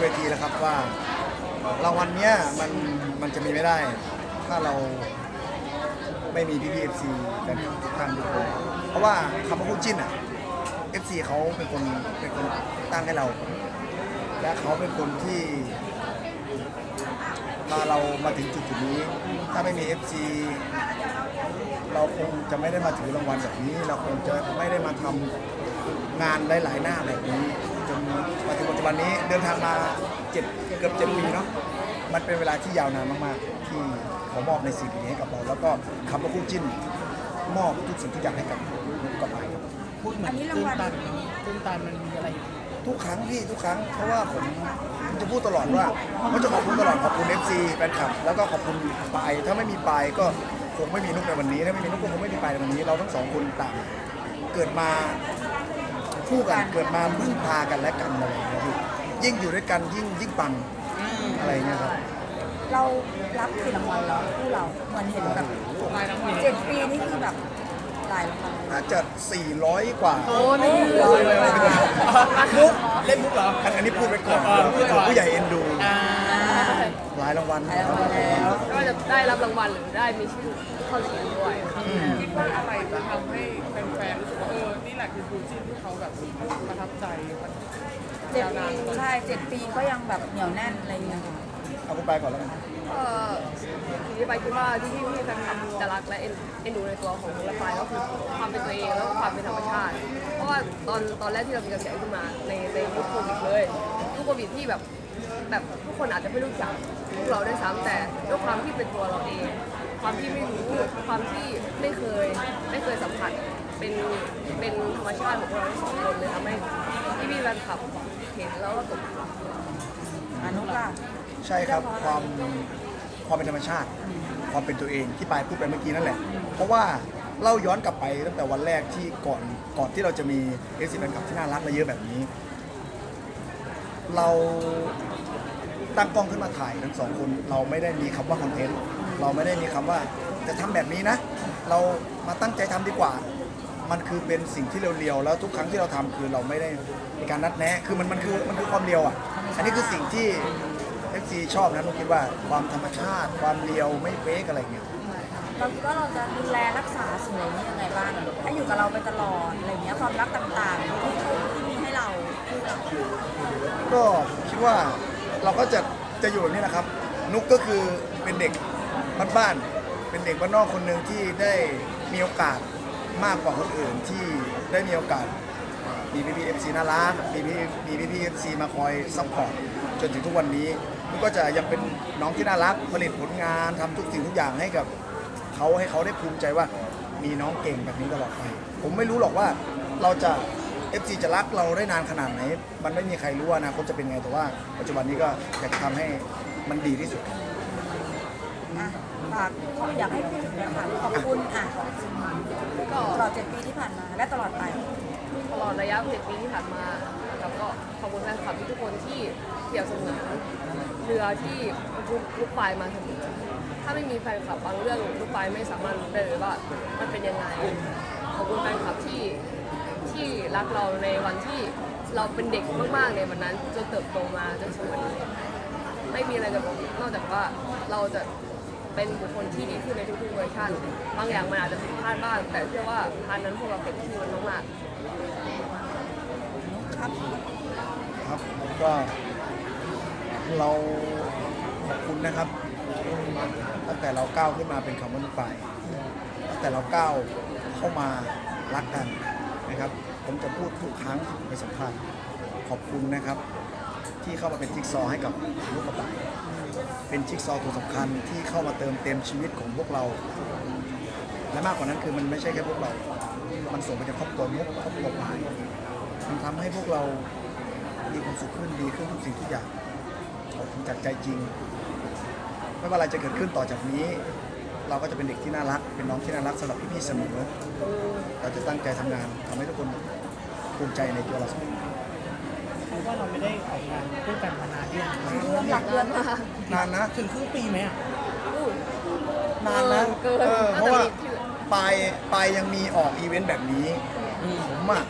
เวทีแล้วครับว่ารางวัลเนี้ยมันมันจะมีไม่ได้ ถ้าเราไม่มีพี่พีเอฟซีกันทุกท่านทุกคนเพราะว่าคำว่าคู่จิ้นอะเอฟซีเขาเป็นคนเป็นคนตั้งให้เรา และเขาเป็นคนที่พาเรามาถึงจุดจุดนี้ ถ้าไม่มี FC เราคงจะไม่ได้มาถือรางวัลแบบนี้ เราคงจะไม่ได้มาทำงานหลาย ๆ หน้าแบบนี้ มาถึงปัจจุบันนี้เดินทางมาเจ็ดเกือบเจ็ดปีเนาะมันเป็นเวลาที่ยาวนานมากๆ ที่เขามอบในสิ่งนี้ให้กับเรา แล้วก็คำว่าคู่จิ้นมอบทุกสิ่งทุกอย่างให้กับนุ๊กกับไปครับพูดเหมือนอันนี้รางตื้นวัลตันตื้นตันมันมีอะไรอยู่ทุกครั้งพี่ทุกครั้งเพราะว่าผมผมจะพูดตลอดว่าผมจะขอบคุณตลอดขอบคุณ FC แฟนคลับแล้วก็ขอบคุณปายถ้าไม่มีปายก็คงไม่มีนุกในวันนี้ถ้าไม่มีนุกก็คงไม่มีปายในวันนี้ เราทั้งสองคนต่างเกิดมา คู่กันเกิดมาพึ่งพากันและกันอะไรอย่างเงี้ยพี่ยิ่งอยู่ด้วยกันยิ่งยิ่งปังอะไรอย่างเงี้ยครับ เรารับกี่รางวัลแล้วคู่เราเหมือนเห็นแบบเจ็ดปีนี่คือแบบหลายรางวัลเลยอาจจะ 400 กว่าโอ้ไม่ร้อยกว่ามุกเล่นมุกเหรออันอันนี้พูดไปก่อนเออพูดไปก่อนผู้ใหญ่เอ็นดูอ่ายรางวัลหลายรางวัลแล้วก็จะได้รับรางวัลหรือได้มีชื่อเข้าชิงด้วยคิดว่าอะไรจะทำให้แฟนๆรู้สึกว่าเออ นี่แหละคือบูจินที่เขาแบบประทับใจเจ็ดปีใช่เจ็ดปีก็ยังแบบเหนียวแน่นอะไรอย่างเงี้ยค่ะเอาคุณไปก่อนแล้วกันก็ทีนี้ไปคิดว่าที่พี่พี่แฟนคลับจะรักและเอ็นเอ็นดูในตัวของละไฟก็คือความเป็นตัวเองแล้วก็ความเป็นธรรมชาติ เพราะว่าตอนตอนแรกที่เรามีกระแสขึ้นมาในในยุคโควิดเลยยุคโควิดที่แบบ แบบทุกคนอาจจะไม่รู้จักพวกเราด้วยซ้ำแต่ด้วยความที่เป็นตัวเราเอง ความที่ไม่รู้ความที่ไม่เคยไม่เคยสัมผัสเป็นเป็นธรรมชาติของพวกเราทั้งสองคนเลยทำให้พี่พี่แฟนคลับเห็นแล้วก็ตกหลุมอนุล่ะใช่ครับความความเป็นธรรมชาติ ความเป็นตัวเองที่ปายพูดไปเมื่อกี้นั่นแหละ เพราะว่าเล่าย้อนกลับไปตั้งแต่วันแรกที่ก่อนก่อนที่เราจะมีเอซีแฟนคลับที่น่ารักและเยอะแบบนี้ เรา ตั้งกล้องขึ้นมาถ่ายทั้งสองคนเราไม่ได้มีคำว่าคอนเทนต์เราไม่ได้มีคำว่าจะทำแบบนี้นะ เรามาตั้งใจทำดีกว่า มันคือเป็นสิ่งที่เรียวๆแล้วทุกครั้งที่เราทำคือเราไม่ได้มีการนัดแนะคือมันมันคือมันคือความเรียวอะ อันนี้คือสิ่งที่ FC ชอบนะผมคิดว่าความธรรมชาติ ความเรียวไม่เฟกอะไรเงี้ยเราคิดว่าเราจะดูแลรักษาสิ่งเหล่านี้ยังไงบ้างให้อยู่กับเราไปตลอดอะไรเงี้ยความรักต่างๆที่ที่มีให้เราก็คิดว่า เราก็จะจะอยู่แบบนี้นะครับ นุกก็คือเป็นเด็กบ้านๆเป็นเด็กบ้านนอกคนหนึ่งที่ได้มีโอกาสมากกว่าคนอื่นที่ได้มีโอกาสมีพี่พีเอฟซีน่ารักมีพี่มีพี่พีเอฟซีมาคอยซัพพอร์ตจนถึงทุกวันนี้นุกก็จะยังเป็นน้องที่น่ารักผลิตผลงานทำทุกสิ่งทุกอย่างให้กับเขาให้เขาได้ภูมิใจว่ามีน้องเก่งแบบนี้ตลอดไป ผมไม่รู้หรอกว่าเราจะ FC จะรักเราได้นานขนาดไหน มันไม่มีใครรู้ว่าอนาคตจะเป็นไงแต่ว่า ปัจจุบันนี้ก็อยากจะทำให้มันดีที่สุด อะฝากอยากให้พูดถึงนะคะขอบคุณอะก็ตลอดเจ็ดปีที่ผ่านมาและตลอดไป ตลอดระยะเจ็ดปีที่ผ่านมานะครับก็ขอบคุณแฟนคลับทุกคนที่เกี่ยวเสมือนเรือที่ลูกลูกปลายมาเสมอถ้าไม่มีแฟนคลับบางเรื่องลูกปลายไม่สามารถรู้ได้เลยว่า มันเป็นยังไง ขอบคุณแฟนคลับที่ ที่รักเราในวันที่เราเป็นเด็กมากๆในวันนั้นจนเติบโตมาจนถึงวันนี้ไม่มีอะไรจะบอกนอกจากว่าเราจะเป็นบุคคลที่ดีขึ้นในทุกๆเวอร์ชันบางอย่างมันอาจจะผิดพลาดบ้าง แต่เชื่อว่าพาร์ทนั้นพวกเราเป็นที่มันมากๆครับครับก็เราขอบคุณนะครับตั้งแต่เราก้าวขึ้นมาเป็นคำว่านุกฝ่ายตั้งแต่เราก้าวเข้ามารักกัน นะครับ ผมจะพูดทุกครั้งในสัมภาษณ์ขอบคุณนะครับ ที่เข้ามาเป็นจิ๊กซอว์ให้กับลูกกระต่ายเป็นจิ๊กซอว์ตัวสำคัญที่เข้ามาเติมเต็มชีวิตของพวกเรา และมากกว่านั้นคือมันไม่ใช่แค่พวกเรา มันส่งไปถึงครอบครัวมุกครอบครัวปายมันทำให้พวกเรามีความสุขขึ้นดีขึ้นทุกสิ่งทุกอย่างขอบคุณจากใจจริงไม่ว่าอะไรจะเกิดขึ้นต่อจากนี้ เราก็จะเป็นเด็กที่น่ารัก เป็นน้องที่น่ารักสำหรับพี่ๆเสมอเราจะตั้งใจทำงานทำให้ทุกคนภูมิใจในตัวเราเสมอเพราะว่าเราไม่ได้ออกงานคู่กันมานานเนี่ยงเรื่องหลักเดือนมากนานนะ ถึงครึ่งปีไหมอะนานนะเกินเออน่าจะเพราะว่ามีที่ปลายปลายยังมีออกอีเวนต์แบบนี้ ผมอะ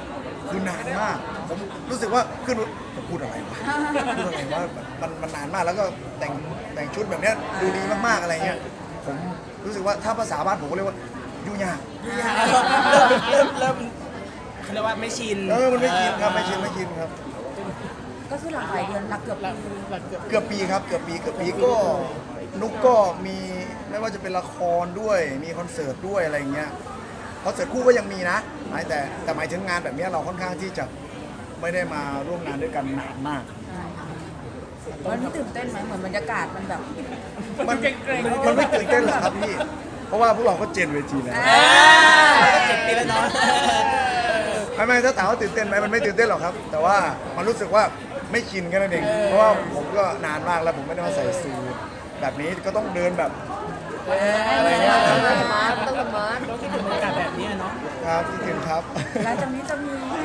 คือนานมาก ผมรู้สึกว่าขึ้นผมพูดอะไรวะพูดอะไรว่ามันมันนานมากแล้วก็แต่งแต่งชุดแบบเนี้ยดูดีมากๆอะไรเงี้ยผม รู้สึกว่าถ้าภาษาบ้านผมก็เรียกว่ายุ่งยากเริ่มเริ่มเริ่มเขาเรียกว่าไม่ชินเออมันไม่ชินครับไม่ชินไม่ชินครับ ก็คือหลักหลายเดือนหลักเกือบหลัปีงหลังเกือบเกือบปีครับเกือบปีเกือบปีก็นุกก็มีไม่ว่าจะเป็นละครด้วยมีคอนเสิร์ตด้วยอะไรเงี้ยคอนเสิร์ตคู่ก็ยังมีนะหมายแต่แต่หมายถึงงานแบบเนี้ยเราค่อนข้างที่จะไม่ได้มาร่วมงานด้วยกันนานมาก วันนี้ตื่นเต้นไหมเหมือนบรรยากาศมันแบบ มันมันไม่ตื่นเต้นหรอกครับพี่ เพราะว่าพวกเราก็เจนเวทีแล้ว เจ็ดปีแล้วเนาะไม่ไม่ถ้าถามว่าตื่นเต้นไหมมันไม่ตื่นเต้นหรอกครับ แต่ว่ามันรู้สึกว่าไม่ชินแค่นั้นเอง เพราะว่าผมก็นานมากแล้วผมไม่ได้มาใส่สูทแบบนี้ก็ต้องเดินแบบอะไรเงี้ยต้องสมาร์ทต้องสมาร์ทเราคิดถึงบรรยากาศแบบนี้เนาะครับคิดถึงครับ หลังจากนี้จะมีให้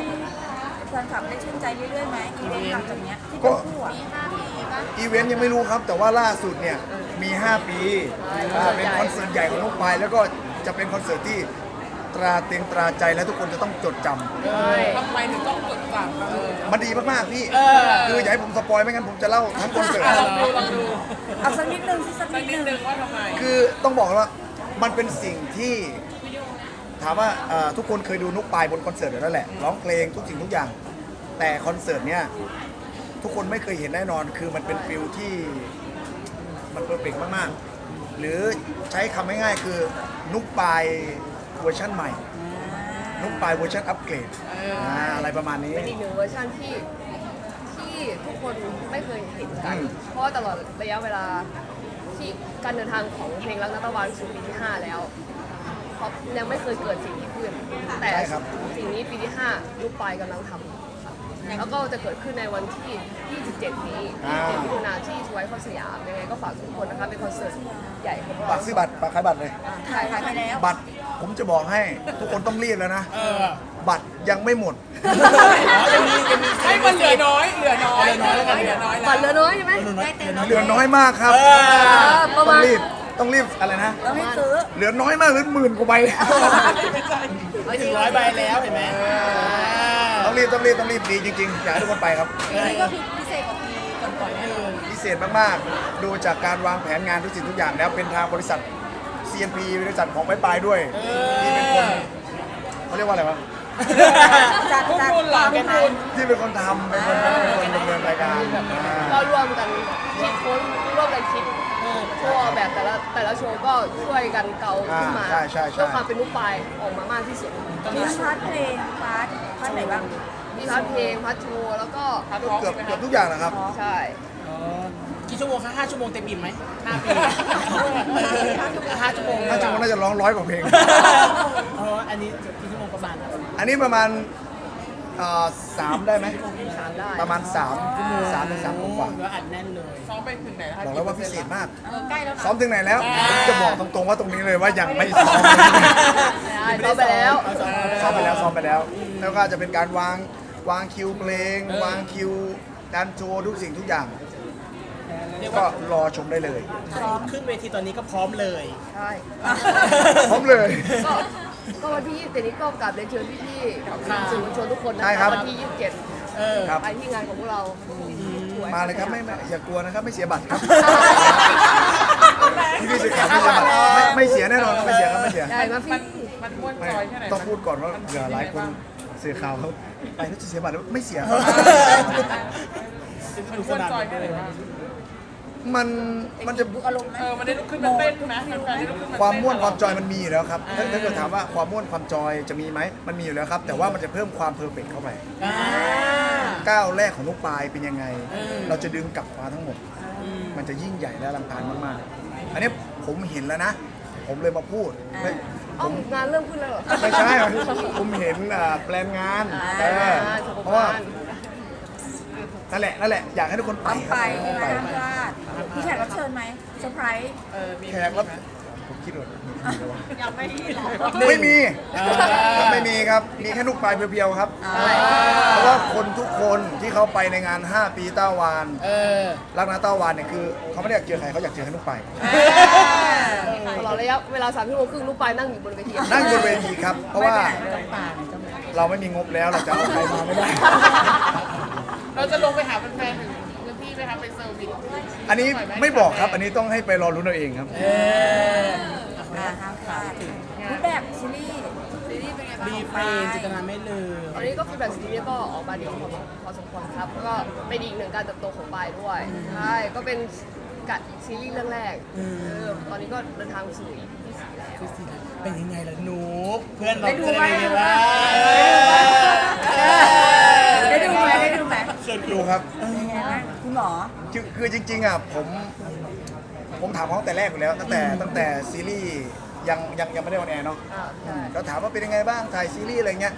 แฟนคลับได้ชื่นใจเรื่อยๆไหมอีเวนต์หลังจากเนี้ยที่เป็นคู่อะอีเวนต์ยังไม่รู้ครับ แต่ว่าล่าสุดเนี่ยมี 5 ปีอ่าเป็นคอนเสิร์ตใหญ่ของลูกปลายแล้วก็จะเป็นคอนเสิร์ตที่ตราเตียงตราใจและทุกคนจะต้องจดจำใช่ทำไมถึงต้องจดจำเออ มันดีมากๆพี่คืออย่าให้ผมสปอยไม่งั้นผมจะเล่าทั้งคอนเสิร์ต ลองดูลองดูเอาสักนิดนึงสิสักสันิกดนิดนึนึงงว่าทำไม คือต้องบอกว่ามันเป็นสิ่งที่ ถามว่าเอ่อทุกคนเคยดูนุกปายบนคอนเสิร์ตอยู่แล้วแหละร้องเพลงทุกสิ่งทุกอย่าง แต่คอนเสิร์ตเนี่ยทุกคนไม่เคยเห็นแน่นอน คือมันเป็นฟิลที่มันเพอร์เฟกมากๆ หรือใช้คำง่ายๆคือนุกปายเวอร์ชันใหม่ นุกปายเวอร์ชันอัปเกรดอ่าอะไรประมาณนี้ เป็นอีกหนึ่งเวอร์ชันที่ที่ทุกคนไม่เคยเห็นกัน อืม เพราะว่าตลอดระยะเวลาที่การเดินทางของเพลงรักนัตะวันสู่ปีที่ 5 แล้วเพ ราะยังไม่เคยเกิดสิ่งนี้ขึ้น แต่ใช่ครับสิ่งนี้ปีที่5ลูกปลายกำลังทำค่ะแล้วก็จะเกิดขึ้นในวันที่ 27 นี้27มิถุนาที่ทไวท์คอนสยามยังไงก็ฝากทุกคนนะคะเป็นคอนเสิร์ตใหญ่ของเราฝากซื้อบัตรฝากขายบัตรเลยถ่ายถ่ายไปแล้วบัตรผมจะบอกให้ทุกคนต้องรีบแล้วนะเออบัตรยังไม่หมดยังมียังมีให้มันเหลือน้อย เหลือน้อย เหลือน้อยแล้วกันเหลือน้อยบัตรเหลืแล้อวน้อยใช่ไหมเหลือน้อยมากครับประต้อมางณรีบ ต้องรีบอะไรนะ ต้องให้ซื้อเหลือน้อยมากเหลือหมื่นกว่าใบไม่ถึงร้อยใบแล้วเห็นไหมต้องรีบต้องรีบต้องรีบดีจริงๆอยากให้ทุกคนไปครับปีนี้ก็คือพิเศษกว่าปีก่อนๆแน่นอนพิเศษมากๆ ดูจากการวางแผนงานทุกสิ่งทุกอย่างแล้วเป็นทางบริษัท CNP บริษัทของไปปลายด้วยที่เป็นคนเขาเรียกว่าอะไรวะ จัดพวกจัดคุณหลังพวกคุณ ที่เป็นคนทำเป็นคนเป็นคนดำเนินรายการอ่าก็ร่วมกันคิดค้นร่วมกันคิดโชว์แบบแต่ละแต่ละโชว์ก็ช่วยกันเกาขึ้นมาใช่ใช่ใช่เพื่อความเป็นลูกปลายออกมามากที่สุดมีพาร์ทเพลงพาร์ทพาร์ทไหนบ้างมีพาร์ทเพลงพาร์ทโชว์แล้วก็เกือบเกือบทุกอย่างนะครับ ใช่อ๋อกี่ชั่วโมงคะห้าชั่วโมงเต็มอิ่มไหมห้าปีห้าชั่วโมงน่าจะน่าจะร้องร้อยกว่าเพลง อ๋ออันนี้กี่ชั่วโมงประมาณอันนี้ประมาณเอ่อสามได้ไหม สามได้ประมาณสามสามถึงสามกว่าก็อัดแน่นเลยซ้อมไปถึงไหนคะบอกแล้วว่าพิเศษมาก เออใกล้แล้วนะซ้อมถึงไหนแล้วผมจะบอกตรงๆว่าตรงนี้เลยว่ายังไม่ซ้อมได้ซ้อมไปแล้วซ้อมไปแล้วซ้อมไปแล้ว แล้วก็จะเป็นการวางวางคิวเพลง วางคิวการโชว์ทุกสิ่งทุกอย่าง เรียกก็ว่ารอชมได้เลยขึ้นเวทีตอนนี้ก็พร้อมเลย ใช่ พร้อมเลย ก็ ก็วันที่27นี้ก็กลับเรียนเชิญพี่ๆสื่อมวลชนทุกคนนะใช่ครัคะบวันที่27เออครับ ไปที่งานของพวกเรามาเลยครับไม่ไม่อย่ากลัวนะครับไม่เสียบัตรครับพี่เสียขาไม่เสียบัตรไม่ไม่เสียแน่นอนครับไม่เสียครับไม่เสียใช่มาพี่มันมันม่วนไม่จอยแค่ไหนต้องพูดก่อนว่าเผื่อหลายคนเสียข่าวเขาไปแล้วจะเสียบัตรหรือไม่เสียครับ มันม่วนจอยแค่ไหนบ้าง มันมันจะดูอารมณ์ไหมเออมันได้ลุกขึ้นมาเต้นไหมแฟนๆได้ลุกขึ้นมาเต้นความม่วนความจอยมันมีอยู่แล้วครับถ้าถ้าเกิดถามว่าความม่วนความจอยจะมีไหมมันมีอยู่แล้วครับ แต่ว่ามันจะเพิ่มความเพอร์เฟกเข้าไปอ่าก้าวแรกของลูกปลายเป็นยังไงเออเราจะดึงกลับมาทั้งหมด มันจะยิ่งใหญ่และอลังการมากๆ อันนี้ผมเห็นแล้วนะ ผมเลยมาพูดไม่เอ้างานเริ่มขึ้นแล้วเหรอ ไม่ใช่ ผมเห็นอ่าแปลนงานเอออ่าสุขเพราะว่าภาพนั่นแหละนั่นแหละ อยากให้ทุกคนไปต้องไปครับใช่ไหมห้ามพลาด มีแขกรับเชิญไหมเซอร์ไพรส์เออมีแขกรับผมคิดว่ามีแล้ววะยังไม่หรอกไม่มีอ่าไม่มีครับ มีแค่ลูกปลายเพียวๆครับเพราะว่าคนทุกคนที่เขาไปในงาน 5 ปีเต้าวานเออรักนะเต้าวานเนี่ยคือเขาไม่ได้อยากเจอใครเขาอยากเจอแค่ลูกปลายตลอดระยะเวลาสามชั่วโมงครึ่งลูกปลายนั่งอยู่บนเวทีนั่งบนเวทีครับ เพราะว่าต้องตาเนี่ยเจ้าแม่เราไม่มีงบแล้วเราจะเอาใครมาไม่ได้เราจะลงไปหาแฟนๆถึงพื้นที่ไหม คะไปเซอร์วิสอันนี้ไม่บอกครับ อันนี้ต้องให้ไปรอรุ้นเอาเองครับ เอออ่าห้ามพลาดรูปแบบซีรีส์ซีรีส์เป็นไงบ้างบีเฟรนจิตนาไม่ลืมตอนนี้ก็ฟีดแบ็กซีรีส์ก็ออกมาดีพอพอสมควรครับแล้วก็เป็นอีกหนึ่งการเติบโตของปายด้วยใช่ก็เป็นกัดซีรีส์เรื่องแรกเออตอนนี้ก็เดินทางสู่ EP ที่สี่แล้วเป็นยังไงล่ะหนูเพื่อนเราได้ดูจะไหมเป็นยังไงบ้างได้ดูไหมได้ดูไหมเขินดูครับเป็นไงบ้าง คุณหมอคือคือจริงๆอะผมผมถามเขาตั้งแต่แรกอยู่แล้วตั้งแต่ตั้งแต่ซีรีส์ยังยังยังไม่ได้ออนแอร์เนาะอ่าใช่ก็ถามว่าเป็นยังไงบ้างถ่ายซีรีส์อะไรเงี้ย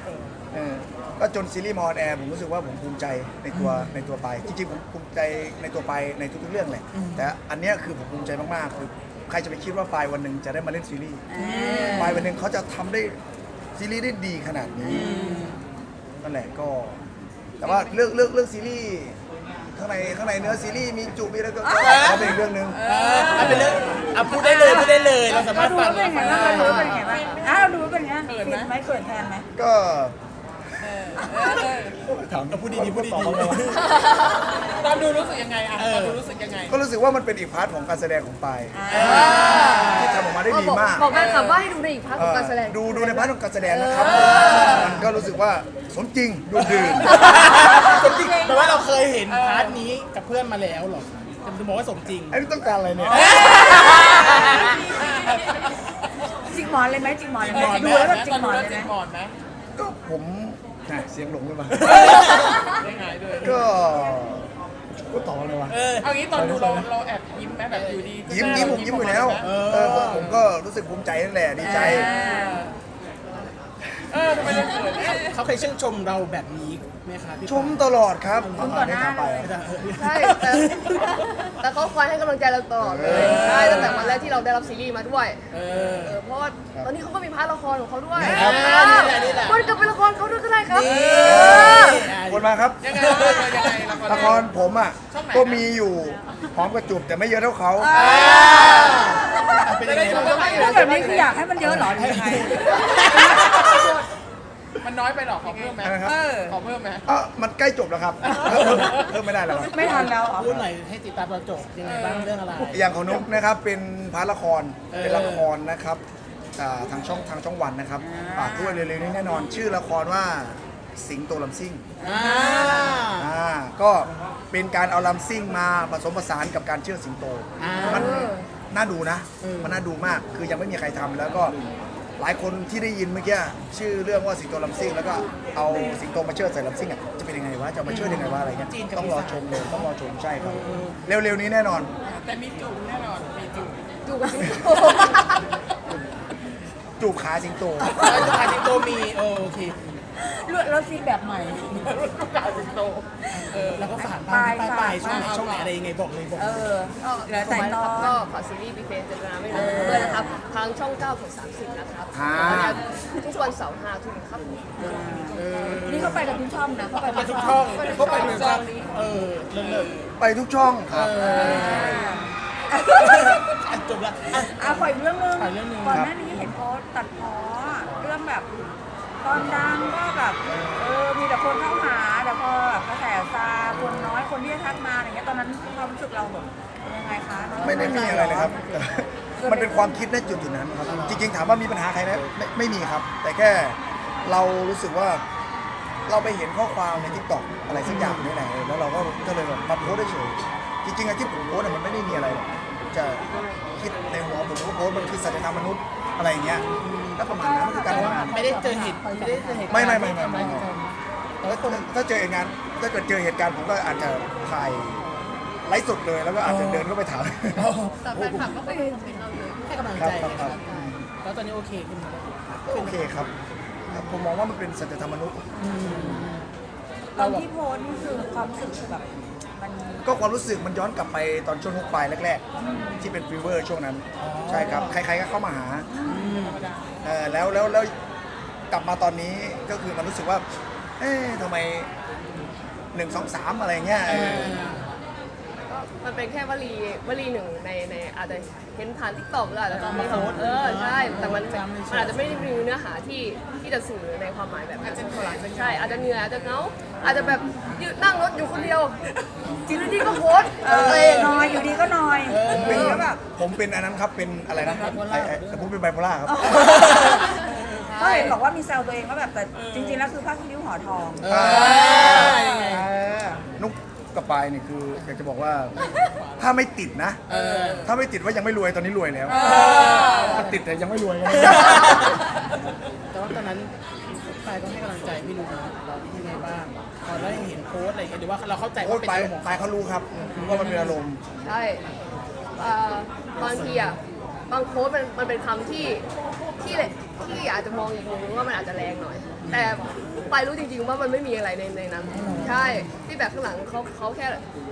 เออก็จนซีรีส์มาออนแอร์ผมรู้สึกว่าผมภูมิใจในตัวในตัวไปายจริงๆผมภูมิใจในตัวไปายในทุกๆเรื่องเลยแต่อันเนี้ยคือผมภูมิใจมากๆคือใครจะไปคิดว่าปายวันหนึ่งจะได้มาเล่นซีรีส์ปายวันหนึ่งเขาจะทำได้ซีรีส์ได้ดีขนาดนี้ นั่นแหละก็ แต่ว่าเรื่องเรื่องเรื่องซีรีส์ ข้างในข้างในเนื้อซีรีส์มีจูบมีอะไรก็ก็ก็เป็นอีกเรื่องหนึ่งเออเอาเป็นเรื่องเอาพูดได้เลยพูดได้เลยเราสามารถดูฟังเป็นไงบ้างดูเป็นไงบ้างอ้าวดูเป็นไงเขินไหมเขินแทนไหม ก็ เราพูดดีๆพูดดีตอนดูรู้สึกยังไงอะตอนดูรู้สึกยังไงก็รู้สึกว่ามันเป็นอีกพาร์ทของการแสดงของปายที่ทำออกมาได้ดีมากบอกแฟนคลับว่าให้ดูในอีกพาร์ทของการแสดง ดูดูในพาร์ทของการแสดงนะครับมันก็รู้สึกว่าสมจริงดูดื่น สมจริงแปลว่าเราเคยเห็นพาร์ทนี้กับเพื่อนมาแล้วเหรอจะบอกว่าสมจริง ไอ้นี่ต้องการอะไรเนี่ย จิกหมอนเลยไหมจิกหมอนเลยไหมหมอนดูไหมแล้วแบบจิตอกนหมดูอนแล้เลวยจิไหกมหมอนไหม ก็ผม น่ะเสียงหลงขึ้นมาได้ไงด้วยก็ก็ตอบอะไรวะ เออเอางี้ตอนดูเราเราแอบยิ้มไหมแบบอยู่ดียิ้มยิ้มผมยิ้มอยู่แล้ว เอเอออผมผมก็รู้สึกภูมิใจนั่นแหละดีใจ เออทำไมเราเขินเขาเคยชื่นชมเราแบบนี้ไหมคะพี่ชมตลอดครับชมต่อหน้าไปเลยใช่แต่แต่เขาคอยให้กำลังใจเราตลอดเลยใช่ตั้งแต่วันแรกที่เราได้รับซีรีส์มาด้วยเออเออเพราะว่าตอนนี้เขาก็มีพาร์ทละครของเขาด้วยครับเออนี่แหละนี่แหละ มันก็เป็นละครเขาด้วยก็ได้ครับนี่เออคนมาครับ ยังไงละครยังไงละคร ละครผมอะ ช่องไหนก็มีอยู่พร้อมกระจุบแต่ไม่เยอะเท่าเขา เป็นยังไงบ้าง พูดแบบนี้คืออยากให้มันเยอะเหรอหรือยังไง มันน้อยไปหรอขอเพิ่มไหมนะครับขอเพิ่มไหมอะมันใกล้จบแล้วครับเพิ่มเพิ่มไม่ได้แล้วครับ ไม่ทันแล้วเหรอ พูดหน่อยให้ติดตามเราจบยังไงบ้างเรื่องอะไร อย่างของนุกนะครับเป็นพาร์ทละครเออ เป็นละครนะครับอ่าทางช่องทางช่องวันนะครับฝากด้วยเร็วๆนี้แน่นอน ชื่อละครว่าสิงโตลำซิ่งอ่าอ่าก็เป็นการเอาลำซิ่งมาผสมผสานกับการเชื่อดสิงโต อ่า มันน่าดูนะเออมันน่าดูมากคือยังไม่มีใครทำแล้วก็ หลายคนที่ได้ยินเมื่อกี้ชื่อเรื่องว่าสิงโตลำซิ่งแล้วก็เอาสิงโตมาเชิดใส่ลำซิ่งอะจะเป็นยังไงวะจะเอามาเชิดยังไงวะอะไรเงี้ยต้องรอชมเลยต้องรอชมใช่ครับเร็วๆนี้แน่นอน แต่มีจูบแน่นอนมีจูบอยู่กับสิงโตจูบขาสิงโต แล้วจะพาสิงโตมีเออโอเค แล้วซีแบบใหม่ ลูกกาสิงโตแล้วก็ฝากบ้านไปไปไปฝากช่องไหนช่องไหนอะไรยังไงบอกเลยบอกเอเลยอเหลือแต่ตอน ก็ฝากซีรีส์บีเฟนเจตนาไม่เลยด้วยนะครับทางช่อง9กด30 นะครับอ่า ทุกวันเสาร์5ทุ่มครับนี่เขาไปกับทุกช่องนะเขาไปไปทุกช่องเขาไปทุกช่องเออเลิศเลิศไปทุกช่องครับ อะจบละอะ อะขออีกเรื่องนึงขออีกเรื่องหนึ่งก่อนหน้านี้เห็นโพสต์ตัดพ้อเรื่องแบบ ตอนดังก็แบบเออมีแต่คนเข้าหาแต่พอแบบกระแสซาคนน้อยคนที่จะทักมาอย่างเงี้ยตอนนั้นความรู้สึกเราแบบยังไงคะไม่ได้มีอะไรเลยครับ มันเป็นความคิดในจุดจุดๆนั้นครับ จริงๆถามว่ามีปัญหาใครไหมไม่ไม่มีครับ แต่แค่เรารู้สึกว่าเราไปเห็นข้อความในทิกตอกอะไรสักอย่างนี่แหละแล้วเราก็ก็เลยแบบมาโพสต์เฉยจริงๆไอ้ที่ผมโพสต์อะมันไม่ได้มีอะไรหรอกจะคิดในหัวผมก็โพสมันคือสัจธรรมมนุษย์ อะไรอย่างเงี้ยก็ประมาณนั้นมันคือการทำงาน ไม่ได้เจอเหตุไม่ได้เจอเหตุไม่ไม่ไม่ไม่ไม่ไม่ แล้วถ้าเจอเหตุการณ์ถ้าเกิดเจอเหตุการณ์ผมก็อาจจะถ่ายไลฟ์สดเลยแล้วก็อาจจะเดินเข้าไปถาม แต่แฟนคลับก็ไม่เคยคอมเมนต์เราเลยให้กำลังครัใจบครับครับ แล้วตอนนี้โอเคขึ้นไหมโอเคครับครับผมมองว่ามันเป็นสัจธรรมมนุษย์ ตอนที่โพสต์นี่คือความรู้สึกคือแบบมัน ก็ความรู้สึกมันย้อนกลับไปตอนช่วงฮุกปลายแรก ๆ ที่เป็นฟีเวอร์ช่วงนั้น ใช่ครับ ใครๆก็เข้ามาหาเออแล้วแล้วแล้วกลับมาตอนนี้ก็คือมันรู้สึกว่า เอ๊ะทำไมหนึ่งสองสามอะไรเงี้ยเออก็ มันเป็นแค่วลีวลีหนึ่งในในอาจจะเห็นผ่านทิกตอกหรืออาจจะไม่โพสต์เออใช่แต่มันมันอาจจะไม่ได้มีเนื้อหาที่ที่จะสื่อในความหมายแบบนั้นเท่าไหร่ใช่อาจจะเหนื่อยอาจจะเหงาอาจจะแบบยืนนั่งรถอยู่คนเดียวทีนี้ก็โพสต์เออนอยอยู่ดีก็นอยผมเป็นก็แบบผมเป็นอันนั้นครับเป็นอะไรนะไอ้ไอ้ผมเป็นไบโพล่าครับ ก็เห็นบอกว่ามีแซวตัวเองว่าแบบแต่จริงๆแล้วคือผ้าคีริ้วห่อทอง เออยังไงเออนุก กับปายนี่คืออยากจะบอกว่า ถ้าไม่ติดนะเออถ้าไม่ติดว่ายังไม่รวยตอนนี้รวยแล้วถ้าติดแต่ยังไม่รวยไงแต่ว่าตอนนั้นปายก็ให้กำลังใจพี่นุ๊กนะเรายังไงบ้างพอได้เห็นโพสต์อะไรอย่างเงี้ยหรือว่าเราเข้าใจโอ้ว่ายเป็นปายอารมณ์ของปายเขารู้ครับว่ามันเป็นอารมณ์ ใช่เอ่อบางทีอะ บางโพสต์มันมันเป็นคำที่ที่เลยที่อาจจะมองอีกมุมนึงว่ามันอาจจะแรงหน่อย แต่ไปรู้จริงๆว่ามันไม่มีอะไรในในนั้นใช่ที่แบบข้างหลังเขาเขาแค่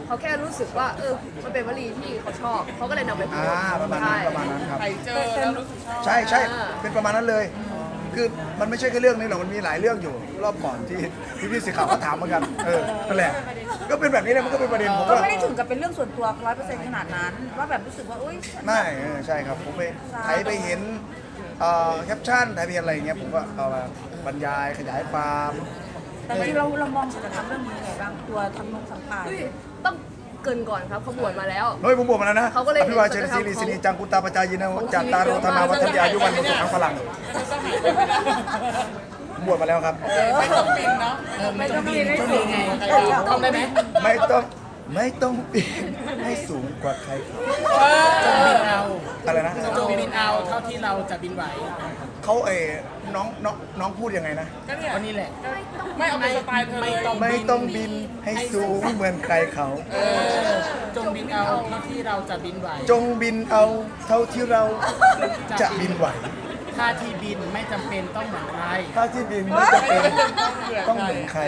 เขาแค่รู้สึกว่า เออมันเป็นวลีที่เขาชอบเขาก็เลยนำไปโพสอ่าต์ประมาณนั้นใช่ประมาณนั้นครับใครเจอแล้วรู้สึกชอบ ใช่ใช่อ่าเป็นประมาณนั้นเลย คือมันไม่ใช่แค่เรื่องนี้หรอกมันมีหลายเรื่องอยู่ รอบก่อนที่ที่พี่สื่อข่าวเขาถามเหมือนกันเออนั่นแหละก็เป็นแบบนี้เลยมันก็เป็นประเด็นผมก็ว่าไม่ได้ถึงกับเป็นเรื่องส่วนตัวร้อยเปอร์เซ็นต์ขนาดนั้น ว่าแบบรู้สึกว่าอุ้ยฉันไม่เออใช่ครับผมไปไถไปเห็นเอ่อ แคปชั่นไถไปเห็นอะไรอย่างเงี้ยผมก็เอามาบรรยายขยายความแต่จริงๆเราเรามองสัจธรรมเรื่องนี้ยังไงบ้างตัวทั้งนงสังปายเฮ้ยต้องเกรินก่อนครับเขาบวชมาแล้ว เฮ้ยผมบอกมาแล้วนะเขาก็เลยอภิวาเชนซีรีสินีจังกุตาปจายินะจากตาโรธนาวัฒนยายุวันมุสุขังพลังบวชมาแล้วครับ ไม่ต้องบินเนาะเออไม่ต้องบินต้องบินไงต้องได้ไหมไม่ต้อง ไม่ต้องปีนให้สูงกว่าใครจงบินเอาอะไรนะจงบินเอาเท่าที่เราจะบินไหวเขาเออน้องน้องน้องพูดยังไงนะก็เนี่ยก็นี่แหละ ไม่เอาเป็นสไตล์เธอไม่เลยต้องไม่ต้องบินให้สูงเหมือนใครเขาเออจงบินเอาเท่าที่เราจะบินไหว จงบินเอาเท่าที่เราจะบินไหว ท่าที่บินไม่จำเป็นต้องเหมือนใครถ้าที่บินไม่จะเป็นต้องเหมือนใคร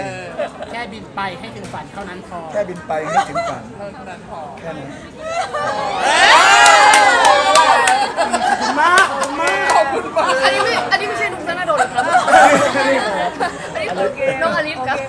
แค่บินไปให้ถึงฝันเท่านั้นพอ แค่บินไปให้ถึงฝันเท่านั้นพอแค่นั้นอันนี้ไม่อันนี้ไม่ใช่นุ๊กธนาโดนครับอันนี้คือน้องอลิฟครับ